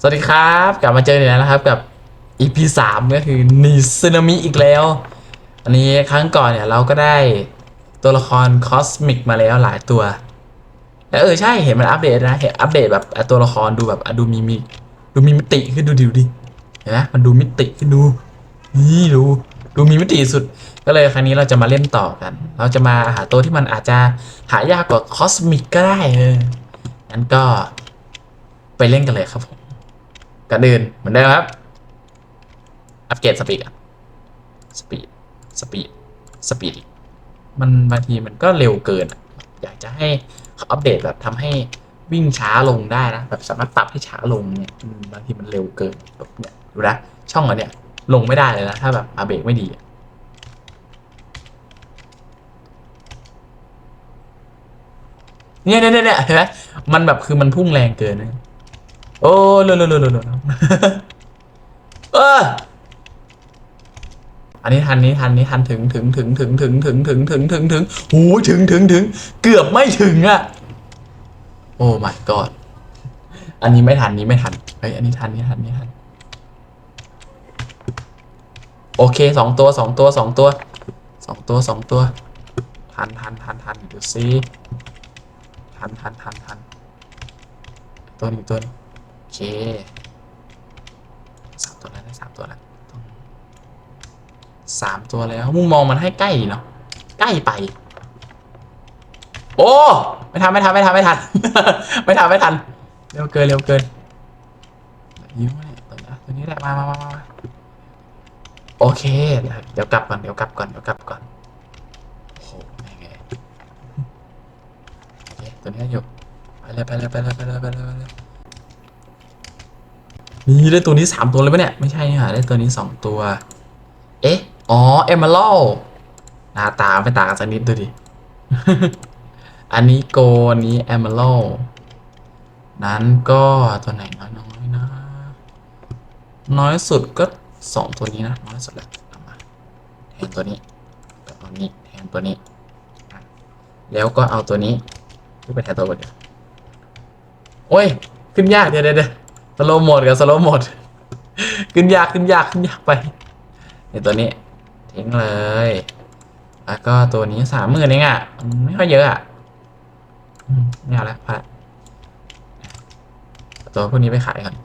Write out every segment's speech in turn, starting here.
สวัสดีครับ กลับมาเจอกันอีกแล้วนะครับกับ EP สามก็คือนีซึนามิอีกแล้ว อันนี้ครั้งก่อนเนี่ยเราก็ได้ตัวละครคอสมิกมาแล้วหลายตัวแล้วเออใช่เห็นมันอัปเดตนะเห็นอัปเดตแบบตัวละครดูแบบดูมีมีดูมีมิติขึ้นดูดิวดิเห็นไหมมันดูมิติขึ้นดู นี่ดูดูมีมิติสุดก็เลยครั้งนี้เราจะมาเล่นต่อกัน เราจะมาหาตัวที่มันอาจจะหายากกว่าคอสมิกก็ได้เอองั้นก็ไปเล่นกันเลยครับผม ก่อนอื่นเหมือนเดิมครับ อัปเกรดสปีดอะสปีดสปีดสปีดมันบางทีมันก็เร็วเกินอะอยากจะให้เขาอัปเดตแบบทำให้วิ่งช้าลงได้นะ แบบสามารถปรับให้ช้าลงเนี่ยบางทีมันเร็วเกินแบบเนี่ยดูนะช่องอันเนี้ยลงไม่ได้เลยนะ ถ้าแบบอาเบรกไม่ดีเนี่ยเนี่ยเนี่ยเนี่ยเห็นไหมมันแบบคือมันพุ่งแรงเกินนะ โอ้เร็วเร็วเร็วเอออันนี้ทันนี้ทันนี้ทันถึงถึงถึงถึงถึงถึงถึงถึงถึงถึงโอ้ถึงถึงถึงเกือบไม่ถึงอะ โอ้ my god อันนี้ไม่ทันนี้ไม่ทันเฮ้ยอันนี้ทันนี้ทันนี้ทันโอเคสองตัวสองตัวสองตัวสองตัวสองตัว ทันทันทันทันดูซิทันทันทันทันตัวนี้ตัวนี้โอ เคสามตัวแล้วได้สามตัวแล้วต้องสามตัวแล้วมุมมองมันให้ใกล้เนาะใกล้ไป โอ้ไม่ทันไม่ทันไม่ทันไม่ทันไม่ทันไม่ทันเร็วเกินเร็วเกินยิ้มเนี่ยตัวนี้ตัวนี้แหละมามามามาโอเคเดี๋ยวกลับก่อนเดี๋ยวกลับก่อนเดี๋ยวกลับก่อนโอ้โหไม่ไงโอเคตัวนี้อยู่ไปเลยไปเลยไปเลยไปเลยไปเลยไปเลย นี่ได้ตัวนี้สามตัวเลยปะเนี่ย ไม่ใช่นี่หว่าได้ตัวนี้สองตัว เอ๊ะ อ๋อ เอมเมอรัลหน้าตาไม่ต่างกันสักนิดดูดิ อันนี้โกนนี้แอมเบอรัลนั้นก็ตัวไหนน้อยน้อยนะ น้อยสุดก็สองตัวนี้นะ น้อยสุดแหละเอามาแทนตัวนี้ตัวนี้แทนตัวนี้ แล้วก็เอาตัวนี้ไปแทนตัวเดียวโอ้ย ขึ้นยากเดี๋ยวเดี๋ยว สโลโหมดกับสโลโหมด ขึ้นยากขึ้นยากขึ้นยากไปเดี๋ยวตัวนี้ทิ้งเลย แล้วก็ตัวนี้สามหมื่นเองอะ ไม่ค่อยเยอะอะไม่เอาละพอละตัวพวกนี้ไปขายก่อน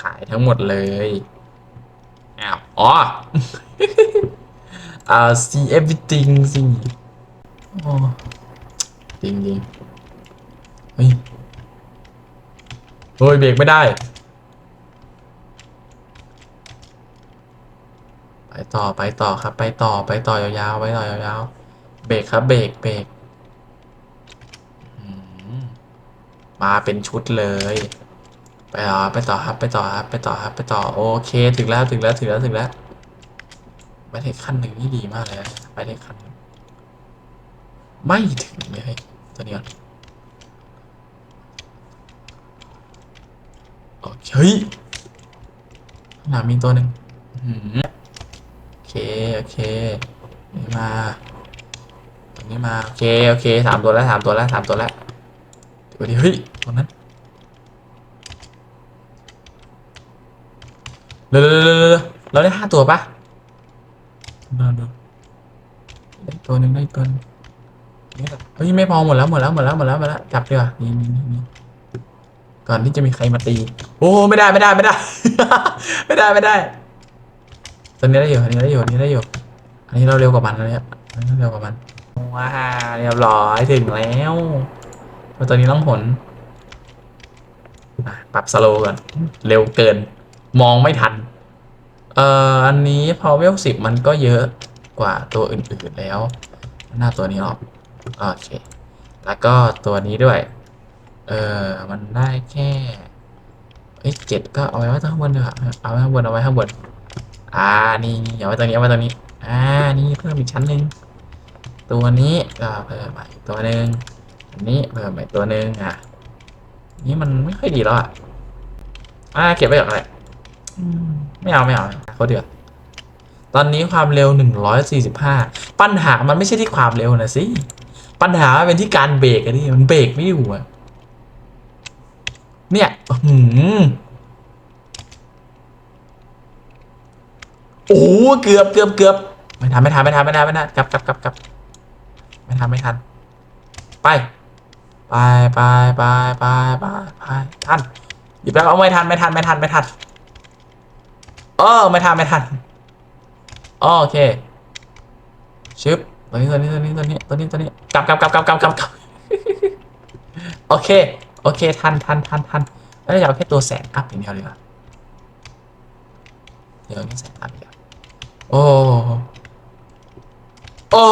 ขายทั้งหมดเลยอ้าวอ๋ออ่า see everything สิจริงจริงๆเฮ้ย เฮ้ยเบรกไม่ได้ ไปต่อไปต่อครับ ไปต่อไปต่อยาวๆไปต่อยาวๆเบรกครับเบรกเบรกมาเป็นชุดเลย ไปต่อไปต่อครับไปต่อครับไปต่อครับไปต่อโอเคถึงแล้วถึงแล้วถึงแล้วถึงแล้วไปได้ขั้นหนึ่งนี่ดีมากเลยไปได้ขั้น ไม่ถึงเลยตัวนี้ก่อนโอ เคเฮ้ยข้างหน้ามีตัวหนึ่งอื้อหือโอเค โอเคนี่มาตรงนี้มา โอเค โอเคสามตัวแล้วสามตัวแล้วสามตัวแล้วเดี๋ยวดิเฮ้ยตรงนั้นเร็วเร็วเร็วเร็วเร็วเราได้ห้าตัวปะเร็วเร็วได้ตัวหนึ่งได้ตัวหนึงนี่แหละเฮ้ยไม่พอหมดแล้วหมดแล้วหมดแล้วหมดแล้วหมดแล้วจับดีกว่านี่นี่นี่นี่ก่อนที่จะมีใครมาตี โอ้ไม่ได้ไม่ได้ไม่ได้ ไม่ได้ไม่ได้ตัวนี้ได้อยู่อันนี้ได้อยู่อันนี้ได้อยู่อันนี้เราเร็วกว่ามันนะเนี่ยอันนี้เร็วกว่ามันว้าเรียบร้อยถึงแล้วตัวนี้ต้องผลปรับสโลก่อนเร็วเกิน มองไม่ทัน เอ่ออันนี้พอเวลสิบมันก็เยอะกว่าตัวอื่นๆแล้ว หน้าตัวนี้ออกโอเค แล้วก็ตัวนี้ด้วย เออมันได้แค่ เอ้ยเจ็ดก็เอาไว้ไว้ข้างบนดีกว่าเอาไว้ข้างบนเอาไว้ข้างบนอ่านี่เอาไว้ตรงนี้เอาไว้ตรงนี้อ่านี่เพิ่มอีกชั้นหนึ่งตัวนี้ก็เพิ่มมาอีกตัวหนึ่งอันนี้เพิ่มมาอีกตัวหนึ่งอะนี่มันไม่ค่อยดีแล้วอะอ่าเก็บไว้ก่อนอะไรไม่เอาไม่เอาเขาเดือดตอนนี้ความเร็วหนึ่งร้อยสี่สิบห้าปัญหามันไม่ใช่ที่ความเร็วนะสิ ปัญหาเป็นที่การเบรกอะนี่มันเบรกไม่อยู่อะ เนี่ยอื้อหือโอ้เกือบเกือบเกือบไม่ทันไม่ทันไม่ทันไม่ทันไม่ทันกลับกลับกลับกลับไม่ทันไม่ทัน ไป ไปไปไปไปไปไปทันหยิบแล้วเอาไม่ทันไม่ทันไม่ทันไม่ทันเออไม่ทันไม่ทันโอเคชึบตัวนี้ตัวนี้ตัวนี้ตัวนี้ตัวนี้ตัวนี้กลับกลับกลับกลับกลับกลับโอเค โอเค ทันทันทันทันแล้วจะเอาแค่ตัวแสนอัพอย่างเดียวเลยเหรอเดี๋ยวนี้แสนอัพเดียวโอ้โอ้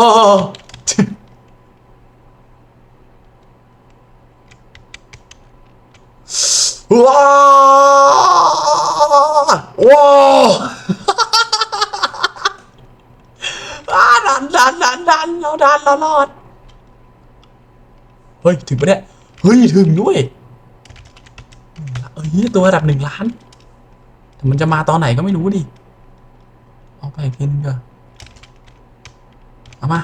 ว้าวว้าวอ่าดันดันดันดันเราดันเรารอด เฮ้ย ถึงปะเนี่ย เฮ้ย ถึงด้วย เอ้ย ตัวระดับหนึ่งล้าน แต่มันจะมาตอนไหนก็ไม่รู้ดิ เอาไปกทีนึงเอะเอามา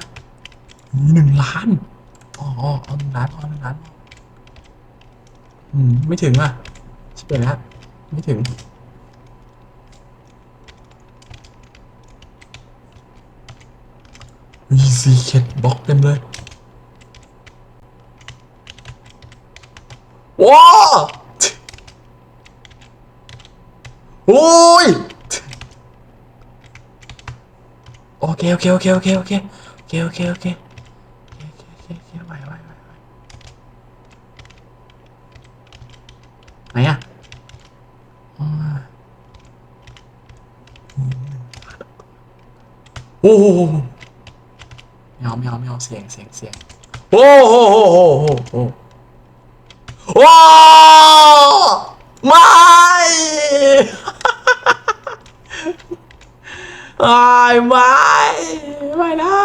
หนึ่งล้าน อ๋อเอาหนึ่งล้านเอหนึ่งล้าน อืม ไม่ถึงอะชิบเปแล้ว ไม่ถึงมีซีเคดบล็อกเต็มเลย ว้าว โอ้ยโอเคโอเคโอเคโอเคโอเคโอเคโอเคโอเคโอเคโอเคโอเคไหวไหวไหวไหวไหนอะอ่าโอ้โหไม่เอาไม่เอาไม่เอาเสียงเสียงเสียงโอ้โหโอ้โหโอ้โหโอ้โหว้าวไม่ ไอ้ายไม่ไม่นะ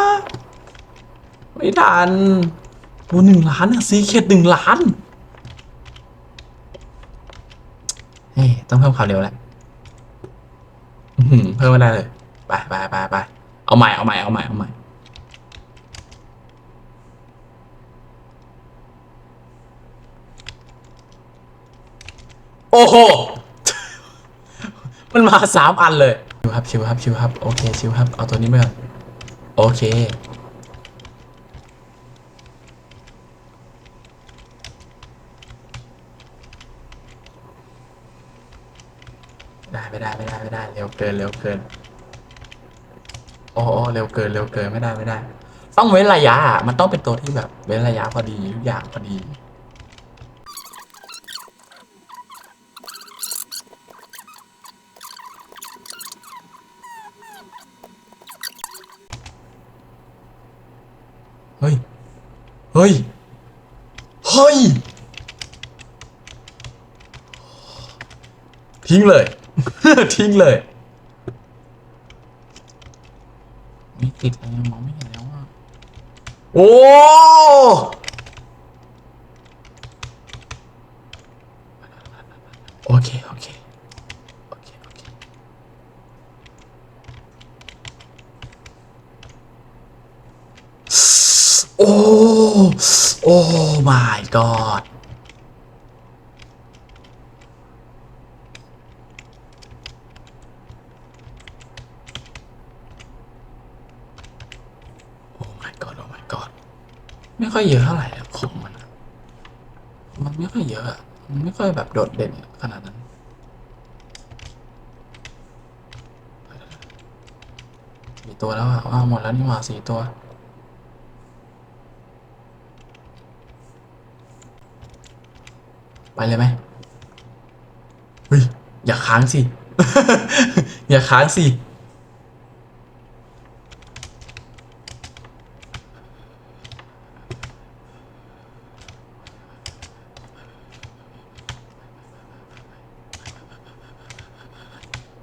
ไม่ทันโอ้หนึ่งล้านอะซีเคดหนึ่งล้านเฮ้ยต้องเพิ่มความเร็วแล้วอื้อหือเพิ่มไม่ได้เลย ไปไปไปไปเอาใหม่เอาใหม่เอาใหม่เอาใหม่ โอ้โห มันมาสามอันเลย ครับชิวครับชิวครับโอเคชิวครับเอาตัวนี้ไปก่อนโอเคได้ไม่ได้ไม่ได้ไม่ได้เร็วเกินเร็วเกินโอ้โอ้เร็วเกินเร็วเกินไม่ได้ไม่ได้ ต้องเว้นระยะอะมันต้องเป็นตัวที่แบบเว้นระยะพอดีทุกอย่างพอดี เฮ้ย เฮ้ย เฮ้ย ทิ้งเลย ทิ้งเลยมีติดอะไรมองไม่เห็นแล้วอะ โอ้ โอเค โอเค โอเค โอเค โอ้โอ้ my god โอ้ my god โอ้ my god ไม่ค่อยเยอะเท่าไหร่อะของมัน มันไม่ค่อยเยอะ มันไม่ค่อยแบบโดดเด่นขนาดนั้นสี่ตัวแล้วอะอ้าวหมดแล้วนี่หว่าสี่ตัว ไปเลยไหมเฮ้ยอย่าค้างสิ อย่าค้างสิ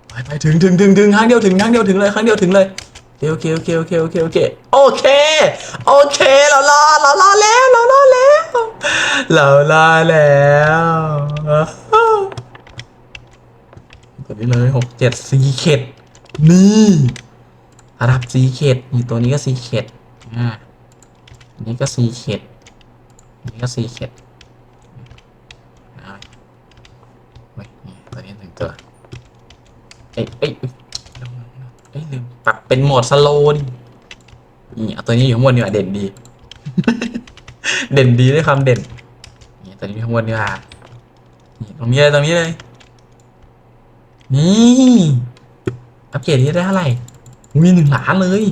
ไปไปถึงถึงถึงถึงครั้งเดียวถึงครั้งเดียวถึงเลยครั้งเดียวถึงเลยโอเคโอเคโอเคโอเคโอเคโอเคโอเคเรารอเรารอแล้วเรารอแล้ว เราล่าแล้วตัวนี้เลยหกเจ็ดสีเข็ดนี่ระดับสีเข็ดนี่ตัวนี้ก็สีเข็ดอ่านี่ก็สีเข็ดนี่ก็สีเข็ดเฮ้ยนี่ตัวนี้หนึ่งตัวเอ้ยเอ้ยเอ้ยลืมปรับเป็นโหมดสโลดินี่เอาตัวนี้อยู่ข้างบนนี่าเด่นดี เด่นดีด้วยความเด่น วนี้อยู่ข้างบนดีกว่านี่ตรงนี้เลยตรงนี้เลย นี่อัปเกรดได้เท่าไหร่มีหนึ่งล้านเลย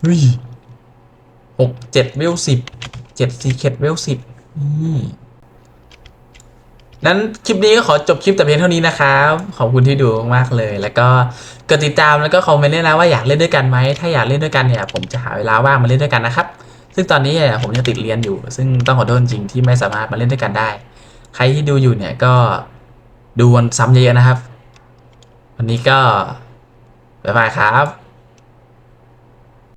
เฮ้ยหกเจ็ดเวลสิบเจ็ดซีเคดเวลสิบนี่นั้นคลิปนี้ก็ขอจบคลิปแต่เพียงเท่านี้นะครับ ขอบคุณที่ดูมากๆเลย แล้วก็กดติดตามแล้วก็คอมเมนต์ด้วยนะว่าอยากเล่นด้วยกันไหม ถ้าอยากเล่นด้วยกันเนี่ยผมจะหาเวลาว่างมาเล่นด้วยกันนะครับ ซึ่งตอนนี้เนี่ยผมยังติดเรียนอยู่ ซึ่งต้องขอโทษจริงที่ไม่สามารถมาเล่นด้วยกันได้ ใครที่ดูอยู่เนี่ยก็ดูวันซ้ำเยอะๆนะครับ วันนี้ก็บ๊ายบายครับ